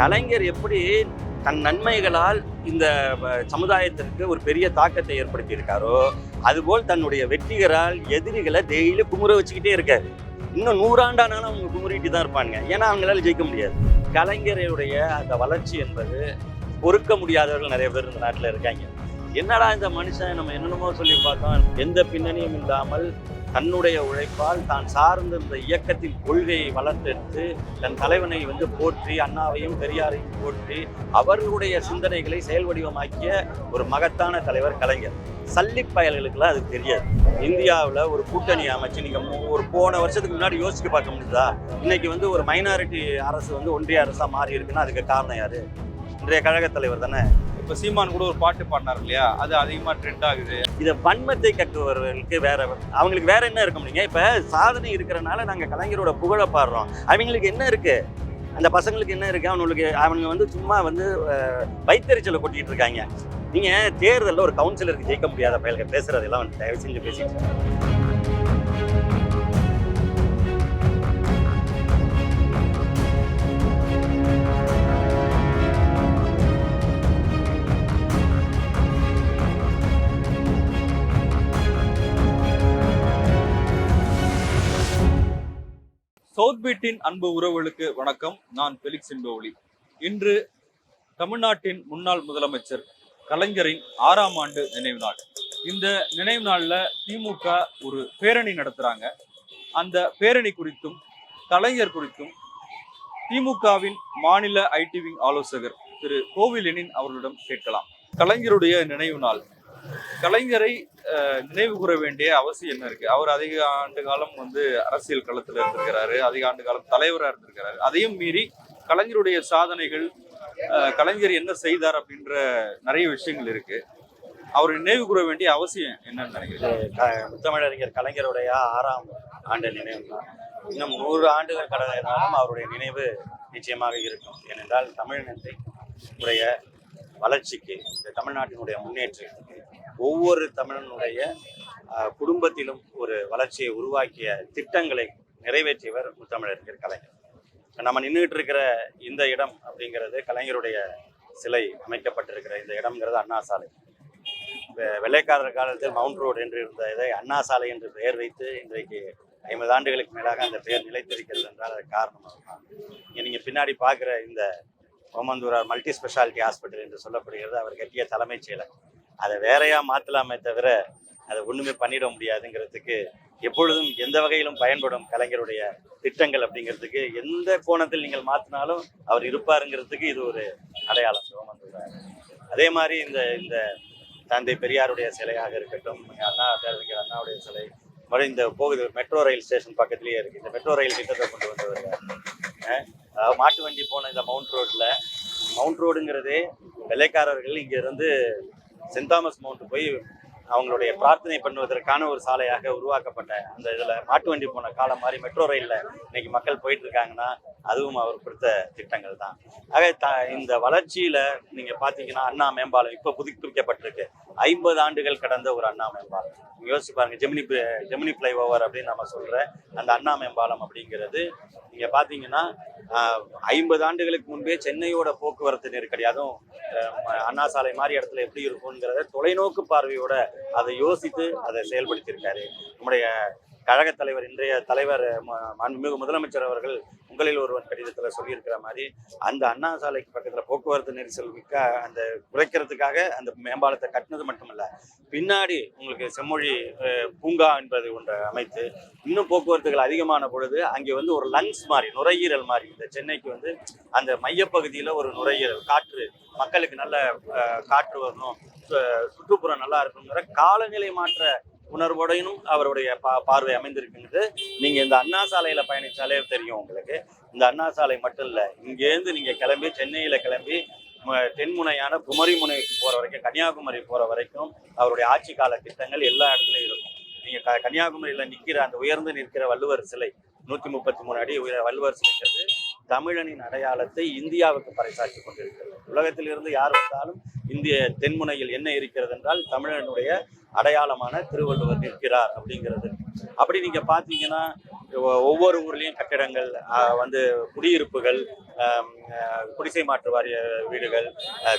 கலைஞர் எப்படி தன் நன்மைகளால் இந்த சமுதாயத்திற்கு ஒரு பெரிய தாக்கத்தை ஏற்படுத்தியிருக்காரோ அதுபோல் தன்னுடைய வெற்றிகளால் எதிரிகளை டெய்லி குமுற வச்சுக்கிட்டே இருக்காரு. இன்னும் நூறாண்டானாலும் அவங்க குமுறிட்டு தான் இருப்பாங்க ஏன்னா அவங்களால ஜெயிக்க முடியாது. கலைஞருடைய அந்த வளர்ச்சி என்பது பொறுக்க முடியாதவர்கள் நிறைய பேர் இந்த நாட்டில் இருக்காங்க. என்னடா இந்த மனுஷன்? நம்ம என்னென்னமோ சொல்லி பார்த்தோம். எந்த பின்னணியும் இல்லாமல் தன்னுடைய உழைப்பால் தான் சார்ந்த இந்த இயக்கத்தின் கொள்கையை வளர்த்தெடுத்து தன் தலைவனை வந்து போற்றி அண்ணாவையும் பெரியாரையும் போற்றி அவர்களுடைய சிந்தனைகளை செயல் வடிவமாக்கிய ஒரு மகத்தான தலைவர் கலைஞர். சல்லி பயல்களுக்கெல்லாம் அது தெரியாது. இந்தியாவில் ஒரு கூட்டணி அமைச்சு நீங்கள் ஒரு போன வருஷத்துக்கு முன்னாடி யோசிச்சு பார்க்க முடியுதா இன்னைக்கு வந்து ஒரு மைனாரிட்டி அரசு வந்து ஒன்றிய அரசாக மாறி இருக்குன்னா அதுக்கு காரணம் யார்? இன்றைய கழகத் தலைவர் தானே? இப்போ சீமான் கூட ஒரு பாட்டு பாடினார் இல்லையா? அது அதிகமாக ட்ரெண்ட் ஆகுது. இதை வன்மத்தை கட்டுபவர்களுக்கு வேற அவங்களுக்கு வேற என்ன இருக்க முடியுங்க? இப்போ சாதனை இருக்கிறனால நாங்கள் கலைஞரோட புகழை பாடுறோம். அவங்களுக்கு என்ன இருக்கு? அந்த பசங்களுக்கு என்ன இருக்கு? அவங்களுக்கு அவங்க வந்து சும்மா வந்து வைத்தறிச்சலை கொட்டிட்டு இருக்காங்க. நீங்க தேர்தலில் ஒரு கவுன்சிலருக்கு ஜெயிக்க முடியாத பயல்கள் பேசுறதெல்லாம் வந்து தயவு செஞ்சு பேசிட்டு சவுத் பீட்டின் அன்பு உறவுகளுக்கு வணக்கம். நான் பெலிக்ஸ் என்பவழி. இன்று தமிழ்நாட்டின் முன்னாள் முதலமைச்சர் கலைஞரின் ஆறாம் ஆண்டு நினைவு நாள். இந்த நினைவு நாளில் திமுக ஒரு பேரணி நடத்துறாங்க. அந்த பேரணி குறித்தும் கலைஞர் குறித்தும் திமுகவின் மாநில ஐடி விங் ஆலோசகர் திரு கோவிலெனின் அவர்களிடம் கேட்கலாம். கலைஞருடைய நினைவு நாள். கலைஞரை நினைவு கூற வேண்டிய அவசியம் என்ன இருக்கு? அவர் அதிக ஆண்டு காலம் வந்து அரசியல் களத்துல இருந்திருக்கிறாரு அதிக ஆண்டு காலம் தலைவராக இருந்திருக்கிறாரு. அதையும் மீறி கலைஞருடைய சாதனைகள் அஹ், கலைஞர் என்ன செய்தார் அப்படின்ற நிறைய விஷயங்கள் இருக்கு. அவர் நினைவு கூற வேண்டிய அவசியம் என்னன்னு நினைக்கிறேன் முத்தமிழறிஞர் கலைஞருடைய ஆறாம் ஆண்டு நினைவு. தான் இன்னும் நூறு ஆண்டுகள் கடந்தாலும் அவருடைய நினைவு நிச்சயமாக இருக்கும். ஏனென்றால் தமிழினத்தை உடைய வளர்ச்சிக்கு இந்த தமிழ்நாட்டினுடைய முன்னேற்றத்துக்கு ஒவ்வொரு தமிழனுடைய குடும்பத்திலும் ஒரு வளர்ச்சியை உருவாக்கிய திட்டங்களை நிறைவேற்றியவர் முத்தமிழறிஞர் கலைஞர். நம்ம நின்றுகிட்டு இருக்கிற இந்த இடம் அப்படிங்கிறது கலைஞருடைய சிலை அமைக்கப்பட்டிருக்கிற இந்த இடம்ங்கிறது அண்ணா சாலை. வெள்ளைக்காரர் காலத்தில் மவுண்ட் ரோடு என்று இருந்த இதை அண்ணா சாலை என்று பெயர் வைத்து இன்றைக்கு ஐம்பது ஆண்டுகளுக்கு மேலாக அந்த பெயர் நிலைத்திருக்கிறது என்றால் அது காரணமாக அதுதான் இங்க பின்னாடி பார்க்குற இந்த ஓமந்தூரார் மல்டி ஸ்பெஷாலிட்டி ஹாஸ்பிட்டல் என்று சொல்லப்படுகிறது அவர் கட்டிய தலைமைச் செயலகம். அதை வேறையா மாற்றலாமே தவிர அதை ஒண்ணுமே பண்ணிட முடியாதுங்கிறதுக்கு எப்பொழுதும் எந்த வகையிலும் பயன்படும் கலைஞருடைய திட்டங்கள் அப்படிங்கிறதுக்கு எந்த கோணத்தில் நீங்கள் மாற்றினாலும் அவர் இருப்பாருங்கிறதுக்கு இது ஒரு அடையாளம் ஓமந்தூரார் அதே மாதிரி இந்த இந்த தந்தை பெரியாருடைய சிலையாக இருக்கட்டும் அண்ணா பேரறிஞர் அண்ணாவுடைய சிலை மறுபடியும் இந்த போகுது மெட்ரோ ரயில் ஸ்டேஷன் பக்கத்துலேயே இருக்கு. இந்த மெட்ரோ ரயில் திட்டத்தை கொண்டு வந்தவர் அதாவது மாட்டு வண்டி போன இந்த மவுண்ட் ரோட்ல மவுண்ட் ரோடுங்கிறதே வெள்ளைக்காரர்கள் இங்க இருந்து சென்ட் தாமஸ் மவுண்ட் போய் அவங்களுடைய பிரார்த்தனை பண்ணுவதற்கான ஒரு சாலையாக உருவாக்கப்பட்ட அந்த இதில் மாட்டு வண்டி போன காலம் மாதிரி மெட்ரோ ரயில்ல இன்னைக்கு மக்கள் போயிட்டு இருக்காங்கன்னா அதுவும் அவர் கொடுத்த திட்டங்கள் தான். ஆக த இந்த வளர்ச்சியில் நீங்கள் பார்த்தீங்கன்னா அண்ணா மேம்பாலம் இப்போ புதுப்பிக்கப்பட்டிருக்கு. ஐம்பது ஆண்டுகள் கடந்த ஒரு அண்ணா மேம்பாலம். நீங்கள் யோசிச்சு பாருங்க ஜெமினி ஜெமினி ஃப்ளைஓவர் அப்படின்னு நம்ம சொல்கிற அந்த அண்ணா மேம்பாலம் அப்படிங்கிறது நீங்கள் பார்த்தீங்கன்னா ஐம்பது ஆண்டுகளுக்கு முன்பே சென்னையோட போக்குவரத்து நெருக்கடி அதுவும் அண்ணா சாலை மாதிரி இடத்துல எப்படி இருக்குங்கிறத தொலைநோக்கு பார்வையோட அதை யோசித்து அதை செயல்படுத்தியிருக்காரு. நம்முடைய கழக தலைவர் இன்றைய தலைவர் மாண்புமிகு முதலமைச்சர் அவர்கள் உங்களில் ஒருவன் கடிதத்தில் சொல்லியிருக்கிற மாதிரி அந்த அண்ணா சாலைக்கு பக்கத்தில் போக்குவரத்து நெரிசல் மிக்க அந்த குறைக்கிறதுக்காக அந்த மேம்பாலத்தை கட்டினது மட்டுமல்ல பின்னாடி உங்களுக்கு செம்மொழி அஹ், பூங்கா என்பது ஒன்றை அமைத்து இன்னும் போக்குவரத்துகள் அதிகமான பொழுது அங்கே வந்து ஒரு லங்ஸ் மாதிரி நுரையீரல் மாதிரி இந்த சென்னைக்கு வந்து அந்த மையப்பகுதியில் ஒரு நுரையீரல் காற்று மக்களுக்கு நல்ல அஹ், காற்று வரணும் சுற்றுப்புறம் நல்லா இருக்குங்கிற காலநிலை மாற்ற உணர்வோடையும் அவருடைய பா பார்வை அமைந்திருக்குங்கிறது நீங்க இந்த அண்ணா சாலையில பயணித்தாலே தெரியும் உங்களுக்கு. இந்த அண்ணா சாலை மட்டும் இல்ல இங்கேருந்து நீங்க கிளம்பி சென்னையில கிளம்பி தென்முனையான குமரி முனைக்கு போற வரைக்கும் கன்னியாகுமரி போற வரைக்கும் அவருடைய ஆட்சி கால திட்டங்கள் எல்லா இடத்துலயும் இருக்கும். நீங்க க- கன்னியாகுமரியில நிற்கிற அந்த உயர்ந்து நிற்கிற வள்ளுவர் சிலை நூத்தி முப்பத்தி மூணு அடி உயர வள்ளுவர் சிலைங்கிறது தமிழனின் அடையாளத்தை இந்தியாவுக்கு பறைசாற்றி கொண்டிருக்கிறது. உலகத்திலிருந்து யார் வந்தாலும் இந்திய தென்முனையில் என்ன இருக்கிறது என்றால் தமிழனுடைய அடையாளமான திருவள்ளுவர் நிற்கிறார் அப்படிங்கிறது. அப்படி நீங்க பாத்தீங்கன்னா ஒவ்வொரு ஊர்லேயும் கட்டிடங்கள் வந்து குடியிருப்புகள் குடிசை மாற்று வாரிய வீடுகள்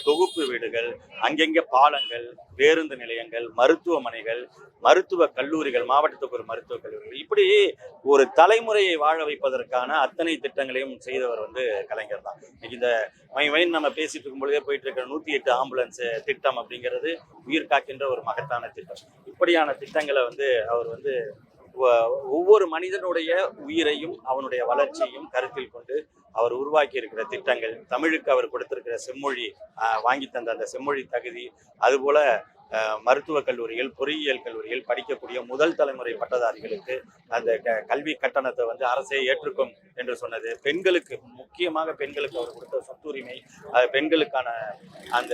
தொகுப்பு வீடுகள் அங்கங்கே பாலங்கள் பேருந்து நிலையங்கள் மருத்துவமனைகள் மருத்துவ கல்லூரிகள் மாவட்டத்துக்கு ஒரு மருத்துவக் கல்லூரிகள். இப்படி ஒரு தலைமுறையை வாழ வைப்பதற்கான அத்தனை திட்டங்களையும் செய்தவர் வந்து கலைஞர் தான். இந்த மை மைன் நம்ம பேசிட்டு இருக்கும் பொழுதே போயிட்டு இருக்கிற நூத்தி எட்டு ஆம்புலன்ஸ் திட்டம் அப்படிங்கிறது உயிர் காக்கின்ற ஒரு மகத்தான திட்டம். இப்படியான திட்டங்களை வந்து அவர் வந்து ஒவ்வொரு மனிதனுடைய உயிரையும் அவனுடைய வளர்ச்சியையும் கருத்தில் கொண்டு அவர் உருவாக்கி இருக்கிற திட்டங்கள் தமிழுக்கு அவர் கொடுத்திருக்கிற செம்மொழி வாங்கி தந்த அந்த செம்மொழி தகுதி அதுபோல மருத்துவக் கல்லூரிகள் பொறியியல் கல்லூரிகள் படிக்கக்கூடிய முதல் தலைமுறை பட்டதாரிகளுக்கு அந்த க- கல்வி கட்டணத்தை வந்து அரசே ஏற்றுக்கும் என்று சொன்னது. பெண்களுக்கு முக்கியமாக பெண்களுக்கு அவர் கொடுத்த சொத்துரிமை பெண்களுக்கான அந்த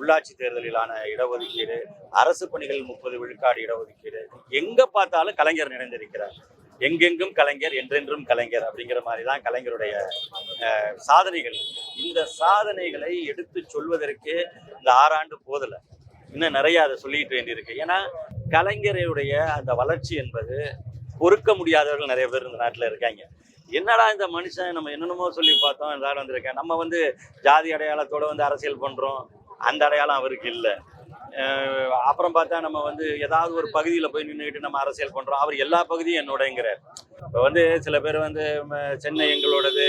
உள்ளாட்சி தேர்தலிலான இடஒதுக்கீடு அரசு பணிகள் முப்பது விழுக்காடு இடஒதுக்கீடு எங்க பார்த்தாலும் கலைஞர் நிறைந்திருக்கிறார். எங்கெங்கும் கலைஞர் என்றென்றும் கலைஞர் அப்படிங்கிற மாதிரி தான் கலைஞருடைய சாதனைகள். இந்த சாதனைகளை எடுத்து சொல்வதற்கு இந்த ஆறாண்டு போதலை. இன்னும் நிறைய அதை சொல்லிட்டு வேண்டியிருக்கு. ஏன்னா கலைஞருடைய அந்த வளர்ச்சி என்பது பொறுக்க முடியாதவர்கள் நிறைய பேர் இந்த நாட்டில் இருக்காங்க. என்னடா இந்த மனுஷன் நம்ம என்னென்னமோ சொல்லி பார்த்தோம் எல்லாரும் வந்திருக்கேன். நம்ம வந்து ஜாதி அடையாளத்தோடு வந்து அரசியல் பண்ணுறோம் அந்த அடையாளம் அவருக்கு இல்லை. அப்புறம் பார்த்தா நம்ம வந்து ஏதாவது ஒரு பகுதியில் போய் நின்றுக்கிட்டு நம்ம அரசியல் பண்ணுறோம் அவர் எல்லா பகுதியும் என்னோடங்கிறார். இப்போ வந்து சில பேர் வந்து சென்னை எங்களோடது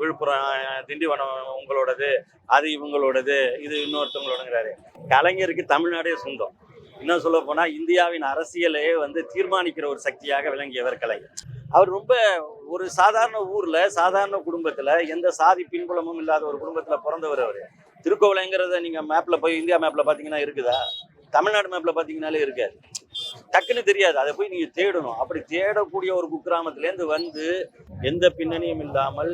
விழுப்புரம் திண்டிவனம் உங்களோடது அது இவங்களோடது இது இன்னொருத்தவங்களோடங்கிறாரு. கலைஞருக்கு தமிழ்நாடே சொந்தம். இன்னும் சொல்ல போனால் இந்தியாவின் அரசியலையே வந்து தீர்மானிக்கிற ஒரு சக்தியாக விளங்கியவர் கலைஞர். அவர் ரொம்ப ஒரு சாதாரண ஊரில் சாதாரண குடும்பத்தில் எந்த சாதி பின்புலமும் இல்லாத ஒரு குடும்பத்தில் பிறந்தவர் அவர். திருக்கோவிலைங்கிறத நீங்கள் மேப்பில் போய் இந்தியா மேப்பில் பார்த்தீங்கன்னா இருக்குதா? தமிழ்நாடு மேப்பில் பார்த்தீங்கன்னாலே இருக்காது. டக்குன்னு தெரியாது. அதை போய் நீங்க தேடணும். அப்படி தேடக்கூடிய ஒரு குக்கிராமத்திலேருந்து வந்து எந்த பின்னணியும் இல்லாமல்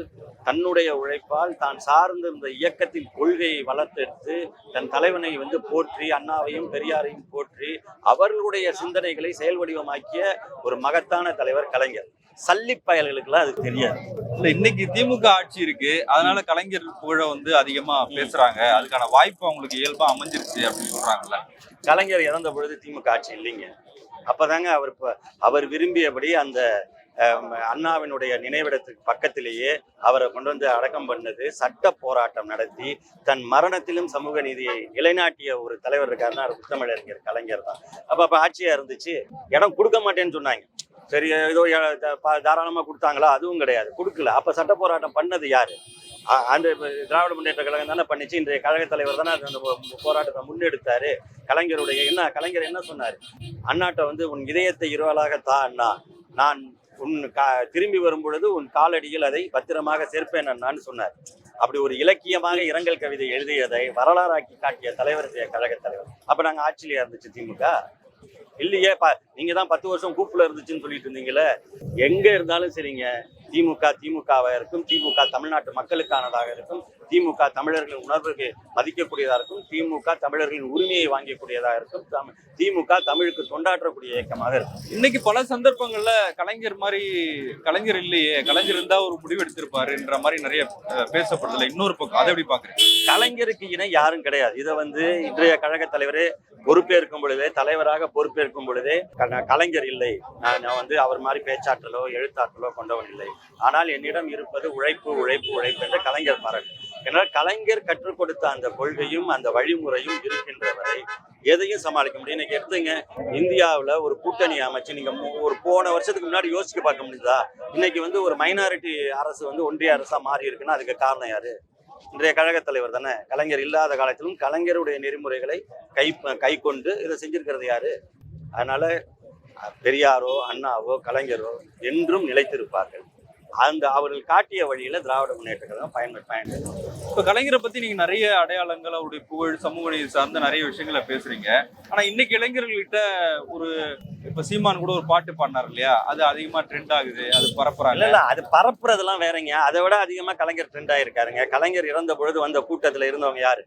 தன்னுடைய உழைப்பால் தான் சார்ந்த இந்த இயக்கத்தின் கொள்கையை வளர்த்தெடுத்து தன் தலைவனை வந்து போற்றி அண்ணாவையும் பெரியாரையும் போற்றி அவர்களுடைய சிந்தனைகளை செயல் வடிவமாக்கிய ஒரு மகத்தான தலைவர் கலைஞர். சல்லி பயல்களுக்கெல்லாம் அது தெரியாது. இல்ல இன்னைக்கு திமுக ஆட்சி இருக்கு. அதனால கலைஞர் புகழ வந்து அதிகமா பேசுறாங்க. அதுக்கான வாய்ப்பு அவங்களுக்கு இயல்பா அமைஞ்சிருச்சு அப்படின்னு சொல்றாங்கல்ல. கலைஞர் இறந்த பொழுது திமுக ஆட்சி இல்லைங்க. அப்பதாங்க அவர் இப்போ அவர் விரும்பியபடி அந்த அஹ், அண்ணாவினுடைய நினைவிடத்துக்கு பக்கத்திலேயே அவரை கொண்டு வந்து அடக்கம் பண்ணது சட்ட போராட்டம் நடத்தி தன் மரணத்திலும் சமூக நீதியை நிலைநாட்டிய ஒரு தலைவர் இருக்காருன்னா அவர் முத்தமிழறிஞர் கலைஞர் தான். அப்ப அப்ப ஆட்சியா இருந்துச்சு இடம் கொடுக்க மாட்டேன்னு சொன்னாங்க. சரி ஏதோ தாராளமாக த- தாராளமா கொடுத்தாங்களா? அதுவும் கிடையாது கொடுக்கல. அப்ப சட்ட போராட்டம் பண்ணது யாரு? அந்த திராவிட முன்னேற்ற கழகம் தானே பண்ணிச்சு. இன்றைய கழக தலைவர் தானே அந்த போராட்டத்தை முன்னெடுத்தாரு. கலைஞருடைய என்ன கலைஞர் என்ன சொன்னார்? அண்ணாட்ட வந்து உன் இதயத்தை இருவலாக தா அண்ணா. நான் உன் கா திரும்பி வரும் பொழுது உன் காலடியில் அதை பத்திரமாக சேர்ப்பேன் அண்ணான்னு சொன்னார். அப்படி ஒரு இலக்கியமாக இரங்கல் கவிதை எழுதியதை வரலாறாக்கி காட்டிய தலைவர் தி- கழக தலைவர். அப்போ நாங்கள் ஆட்சியிலே இருந்துச்சு திமுக. இல்லையே ப நீங்கள் தான் பத்து வருஷம் கூப்பில் இருந்துச்சுன்னு சொல்லிட்டு இருந்தீங்களே. எங்கே இருந்தாலும் சரிங்க. திமுக திமுகவா இருக்கும். திமுக தமிழ்நாட்டு மக்களுக்கானதாக இருக்கும். திமுக தமிழர்களின் உணர்வுக்கு மதிக்கக்கூடியதா இருக்கும். திமுக தமிழர்களின் உரிமையை வாங்கக்கூடியதா இருக்கும். தம்- திமுக தமிழுக்கு தொண்டாற்றக்கூடிய இயக்கமாக இருக்கும். இன்னைக்கு பல சந்தர்ப்பங்கள்ல கலைஞர் மாதிரி கலைஞர் இல்லையே. கலைஞர் இருந்தா ஒரு முடிவு எடுத்திருப்பாருன்ற மாதிரி நிறைய பேசப்படுதுல. இன்னொரு பக்கம் அதை எப்படி பாக்குறீங்க? கலைஞருக்கு இணை யாரும் கிடையாது. இதை வந்து இன்றைய கழக தலைவரே பொறுப்பேற்கும் பொழுதே தலைவராக பொறுப்பேற்கும் பொழுதே கலைஞர் இல்லை. நான் வந்து அவர் மாதிரி பேச்சாற்றலோ எழுத்தாற்றலோ கொண்டவன் இல்லை. ஆனால் என்னிடம் இருப்பது உழைப்பு உழைப்பு உழைப்பு என்ற கலைஞர் பாராட்டு. என்னால் கலைஞர் கற்றுக் கொடுத்த அந்த கொள்கையும் அந்த வழிமுறையும் இருக்கின்ற வரை எதையும் சமாளிக்க முடியும் இன்னைக்கு எடுத்துங்க இந்தியாவில் ஒரு கூட்டணி அமைச்சு நீங்க ஒரு போன வருஷத்துக்கு முன்னாடி யோசிக்க பார்க்க முடியுதா இன்னைக்கு வந்து ஒரு மைனாரிட்டி அரசு வந்து ஒன்றிய அரசா மாறி இருக்குன்னா அதுக்கு காரணம் யாரு? இன்றைய கழக தலைவர் தானே? கலைஞர் இல்லாத காலத்திலும் கலைஞருடைய நெறிமுறைகளை கை கை கொண்டு இதை செஞ்சிருக்கிறது யாரு? அதனால பெரியாரோ அண்ணாவோ கலைஞரோ என்றும் நிலைத்திருப்பார்கள். அந்த அவர்கள் காட்டிய வழியில திராவிட முன்னேற்ற கழகம் பயன்பெற்று பயன்பெறும் இப்ப கலைஞரை பத்தி நீங்க நிறைய அடையாளங்கள் அவருடைய புகழ் சமூக நீதி சார்ந்த நிறைய விஷயங்களை பேசுறீங்க. ஆனா இன்னைக்கு இளைஞர்கள்கிட்ட ஒரு இப்ப சீமான் கூட ஒரு பாட்டு பாடினார் இல்லையா? அது அதிகமா ட்ரெண்ட் ஆகுது அது பரப்புறாங்க. இல்ல அது பரப்புறதெல்லாம் வேறங்க. அதை விட அதிகமா கலைஞர் ட்ரெண்ட் ஆயிருக்காருங்க. கலைஞர் இறந்த பொழுது வந்த கூட்டத்துல இருந்தவங்க யாரு?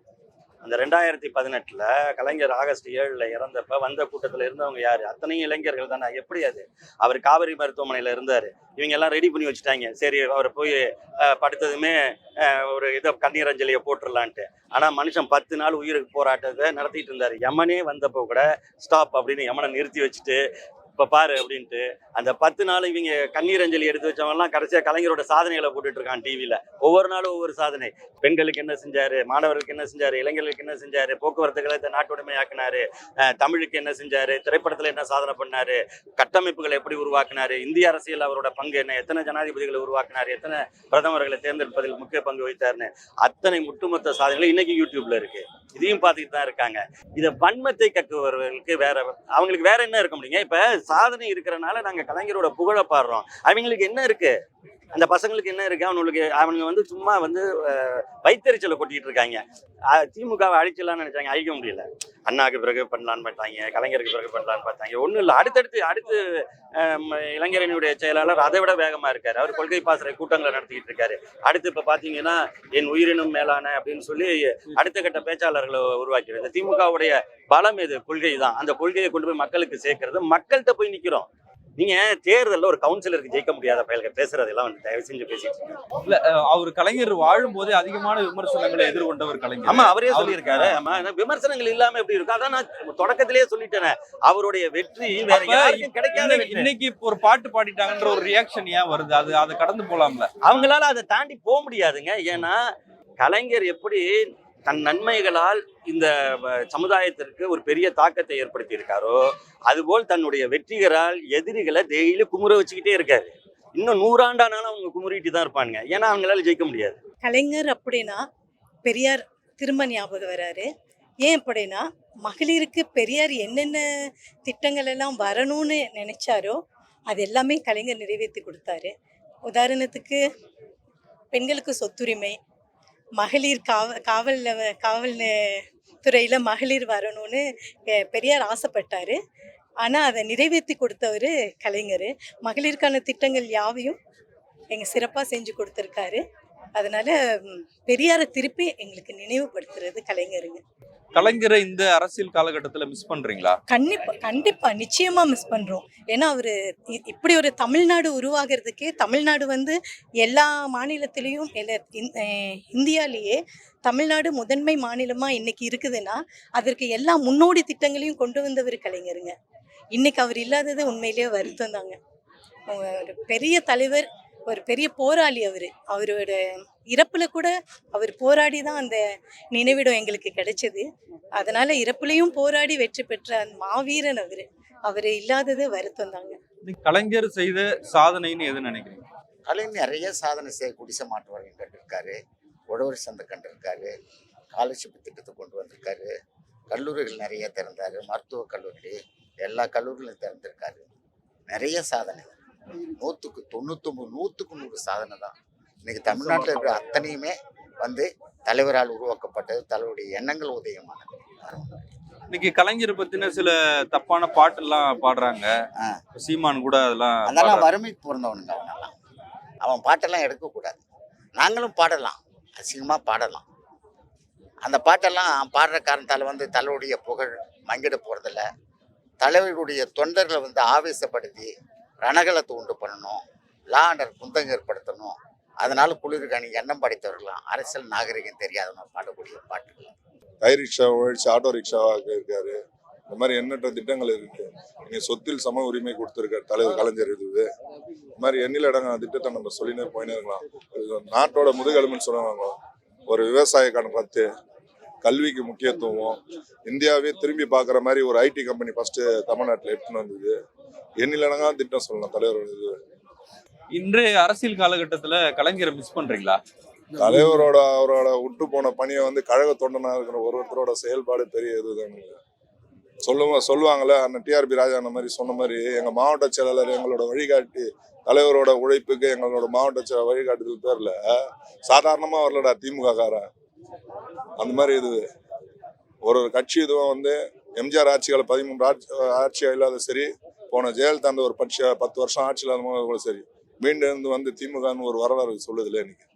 அந்த ரெண்டாயிரத்தி பதினெட்டுல கலைஞர் ஆகஸ்ட் ஏழுல இறந்தப்ப வந்த கூட்டத்தில் இருந்தவங்க யாரு? அத்தனையும் இளைஞர்கள் தானே. எப்படி அது? அவர் காவிரி மருத்துவமனையில இருந்தாரு. இவங்க எல்லாம் ரெடி பண்ணி வச்சுட்டாங்க. சரி அவர் போய் படுத்ததுமே ஒரு இதை கண்ணீர் அஞ்சலியை போட்டுடலான்ட்டு ஆனா மனுஷன் பத்து நாள் உயிருக்கு போராட்டத்தை நடத்திட்டு இருந்தார். யமனே வந்தப்போ கூட ஸ்டாப் அப்படின்னு யமனை நிறுத்தி வச்சுட்டு இப்போ பாரு அப்படின்ட்டு அந்த பத்து நாள் இவங்க கண்ணீர் அஞ்சலி எடுத்து வச்சவங்கலாம் கடைசியாக கலைஞரோட சாதனைகளை போட்டுட்டு இருக்கான் டிவியில ஒவ்வொரு நாளும் ஒவ்வொரு சாதனை. பெண்களுக்கு என்ன செஞ்சார்? மாணவர்களுக்கு என்ன செஞ்சார்? இளைஞர்களுக்கு என்ன செஞ்சார்? போக்குவரத்து கழகத்தை நாட்டுடைமையாக்குனாரு. அஹ் தமிழுக்கு என்ன செஞ்சாரு? திரைப்படத்தில் என்ன சாதனை பண்ணார்? கட்டமைப்புகளை எப்படி உருவாக்குனாரு? இந்திய அரசியல் அவரோட பங்கு என்ன? எத்தனை ஜனாதிபதிகளை உருவாக்குனாரு? எத்தனை பிரதமர்களை தேர்ந்தெடுப்பதில் முக்கிய பங்கு வகித்தாருன்னு அத்தனை ஒட்டுமொத்த சாதனைகள் இன்னைக்கு யூடியூப்ல இருக்கு. இதையும் பார்த்துக்கிட்டு தான் இருக்காங்க. இதை வன்மத்தை கக்குபவர்களுக்கு வேற அவங்களுக்கு வேற என்ன இருக்க முடியுங்க? இப்போ சாதனை இருக்கிறனால நாங்க கலைஞரோட புகழ பாடுறோம். அவங்களுக்கு என்ன இருக்கு? அந்த பசங்களுக்கு என்ன இருக்கு? அவனுக்கு அவனுங்க வந்து சும்மா வந்து வைத்தறிச்சலை கொட்டிட்டு இருக்காங்க. திமுகவை அழிச்சலாம்னு நினைச்சாங்க. அழிக்க முடியல. அண்ணாவுக்கு பிறகு பண்ணலான்னு பார்த்தாங்க கலைஞருக்கு பிறகு பண்ணலான்னு பார்த்தாங்க. ஒன்றும் இல்லை அடுத்தடுத்து அடுத்து அஹ், இளைஞரணியுடைய செயலாளர் அதை விட வேகமா இருக்கார். அவர் கொள்கை பாசறை கூட்டங்களை நடத்திக்கிட்டு இருக்காரு. அடுத்து இப்போ பார்த்தீங்கன்னா என் உயிரினும் மேலான அப்படின்னு சொல்லி அடுத்த கட்ட பேச்சாளர்களை உருவாக்கிறது திமுகவுடைய பலம் எது? கொள்கை தான் அந்த கொள்கையை கொண்டு போய் மக்களுக்கு சேர்க்கறது. மக்கள்கிட்ட போய் நிக்கிறோம். நீங்க தேர்தல்ல ஒரு கவுன்சிலருக்கு ஜெயிக்க முடியாத பயல்கள் பேசுறதெல்லாம் வந்து தயவு செஞ்சு பேசிட்டு இருக்கீங்க. இல்ல அவர் கலைஞர் வாழும் போதே அதிகமான விமர்சனங்களை எதிர்கொண்டவர் கலைஞர். ஆமா அவரே சொல்லியிருக்காரு. ஆமா விமர்சனங்கள் இல்லாம எப்படி இருக்கும்? அதான் நான் தொடக்கத்திலேயே சொல்லிட்டேனே. அவருடைய வெற்றி வேற யாருக்கும் கிடைக்காத இன்னைக்கு- ஒரு பாட்டு பாடிட்டாங்கன்ற ஒரு ரியாக்ஷன் ஏன் வருது? அது அதை கடந்து போலாம்ல. அவங்களால அதை தாண்டி போக முடியாதுங்க. ஏன்னா கலைஞர் எப்படி தன் நன்மைகளால் இந்த வ- சமுதாயத்திற்கு ஒரு பெரிய தாக்கத்தை ஏற்படுத்தி இருக்காரோ அதுபோல் தன்னுடைய வெற்றிகளால் எதிரிகளை டெய்லி குமுற வச்சுக்கிட்டே இருக்காரு. இன்னும் நூறாண்டானாலும் அவங்க குமுறிட்டு தான் இருப்பாங்க ஏன்னா அவங்களால ஜெயிக்க முடியாது. கலைஞர் அப்படின்னா பெரியார் திரும்ப ஞாபகம் வராரு. ஏன் அப்படின்னா மகளிருக்கு பெரியார் என்னென்ன திட்டங்கள் எல்லாம் வரணும்னு நினைச்சாரோ அது எல்லாமே கலைஞர் நிறைவேற்றி கொடுத்தாரு. உதாரணத்துக்கு பெண்களுக்கு சொத்துரிமை மகளிர் காவ காவல் காவல் துறையில் மகளிர் வரணும்னு பெரியார் ஆசைப்பட்டார். ஆனால் அதை நிறைவேற்றி கொடுத்தவர் கலைஞர். மகளிருக்கான திட்டங்கள் யாவையும் எங்கள் சிறப்பாக செஞ்சு கொடுத்துருக்காரு. அதனால் பெரியாரை திருப்பி எங்களுக்கு நினைவுபடுத்துறது கலைஞருங்க. கலைஞரை இந்த அரசியல் காலகட்டத்தில் மிஸ் பண்றீங்களா? கண்டிப்பா கண்டிப்பா. நிச்சயமா மிஸ் பண்றோம். ஏன்னா அவரு இ- இப்படி ஒரு தமிழ்நாடு உருவாகிறதுக்கே தமிழ்நாடு வந்து எல்லா மாநிலத்திலையும் இந்தியாலேயே தமிழ்நாடு முதன்மை மாநிலமா இன்னைக்கு இருக்குதுன்னா அதற்கு எல்லா முன்னோடி திட்டங்களையும் கொண்டு வந்தவர் கலைஞருங்க. இன்னைக்கு அவர் இல்லாதது உண்மையிலேயே வருத்தம் தாங்க. ஒரு பெரிய தலைவர் ஒரு பெரிய போராளி அவர். அவரோட இறப்புல கூட அவர் போராடி தான் அந்த நினைவிடம் எங்களுக்கு கிடைச்சது. அதனால இறப்புலையும் போராடி வெற்றி பெற்ற அந்த மாவீரன் அவரு. அவர் இல்லாதது வருத்தம் தாங்க. கலைஞர் செய்த சாதனைன்னு எது நினைக்கிறீங்க? கலைஞர் நிறைய சாதனை செய்ய குடிசை மாற்று வாரியம் கண்டிருக்காரு உழவர் சந்தை கண்டிருக்காரு. ஸ்காலர்ஷிப் திட்டத்தை கொண்டு வந்திருக்காரு. கல்லூரிகள் நிறைய திறந்தாரு. மருத்துவக் கல்லூரி எல்லா கல்லூரிகளும் திறந்திருக்காரு. நிறைய சாதனை நூற்றுக்கு தொண்ணூத்தொம்பது நூற்றுக்கு நூறு சாதனை தான். இன்னைக்கு தமிழ்நாட்டில் இருக்கிற அத்தனையுமே வந்து தலைவரால் உருவாக்கப்பட்டது தலைவருடைய எண்ணங்கள் உதயமானது. இன்னைக்கு கலைஞரை பத்தின சில தப்பான பாட்டெல்லாம் பாடுறாங்க. சீமான் கூட அதெல்லாம் அதெல்லாம். வறுமைக்கு பிறந்தவனுங்க அவனெல்லாம் அவன் பாட்டெல்லாம் எடுக்கக்கூடாது. நாங்களும் பாடலாம். அசிங்கமாக பாடலாம். அந்த பாட்டெல்லாம் பாடுற காரணத்தால் வந்து தலைவருடைய புகழ் மங்கிட போகிறதில்ல தலைவருடைய தொண்டர்களை வந்து ஆவேசப்படுத்தி ரணகலத்தை உண்டு பண்ணணும் லாண்டர் குந்தகம் ஏற்படுத்தணும். அதனால குளிர்காணி எண்ணம் படைத்தவர்களாம் அரசியல் நாகரிகம் தெரியாதவங்க பாடக்கூடிய பாட்டுகள். கை ரிக்ஷா ஒழிச்சு ஆட்டோ ரிக்ஷாவாக இருக்காரு. இந்த மாதிரி எண்ணற்ற திட்டங்கள் இருக்கு. நீங்க சொத்தில் சம உரிமை கொடுத்துருக்காரு தலைவர் கலைஞர் இது. இந்த மாதிரி எண்ணில் இடங்க திட்டத்தை நம்ம சொல்லினே போயினே இருக்கலாம். நாட்டோட முதுகெலும்புன்னு சொல்லுவாங்க. ஒரு விவசாய கடன் பத்து கல்விக்கு முக்கியத்துவம். இந்தியாவே திரும்பி பார்க்குற மாதிரி ஒரு ஐடி கம்பெனி ஃபர்ஸ்ட் தமிழ்நாட்டில் எடுத்துன்னு வந்தது. எண்ணிலடங்கா திட்டம் சொல்லலாம் தலைவரோட இது இன்றைய அரசியல் காலகட்டத்துல கலைஞரை மிஸ் பண்றீங்களா? தலைவரோட அவரோட விட்டு போன பணியை வந்து கழக தொண்டனா இருக்கிற ஒருத்தரோட செயல்பாடு பெரிய இதுதான் சொல்லுவா சொல்லுவாங்கல்ல அண்ணன் டிஆர்பி ராஜா அந்த மாதிரி சொன்ன மாதிரி எங்க மாவட்ட செயலாளர் எங்களோட வழிகாட்டி தலைவரோட உழைப்புக்கு எங்களோட மாவட்ட வழிகாட்டுதல் பேர்ல சாதாரணமா வரலடா திமுக காரன் அந்த மாதிரி இது ஒரு ஒரு கட்சி இதுவும் வந்து எம்ஜிஆர் ஆட்சிகள் பதிமூன்று ஆட்சி ஆட்சியா இல்லாத சரி போன ஜெயலலிதா அந்த ஒரு பட்ச பத்து வருஷம் ஆட்சியில் இல்லாத கூட சரி மீண்டும் இருந்து வந்து திமுகன்னு ஒரு வரலாறு சொல்லுதுல இன்னைக்கு?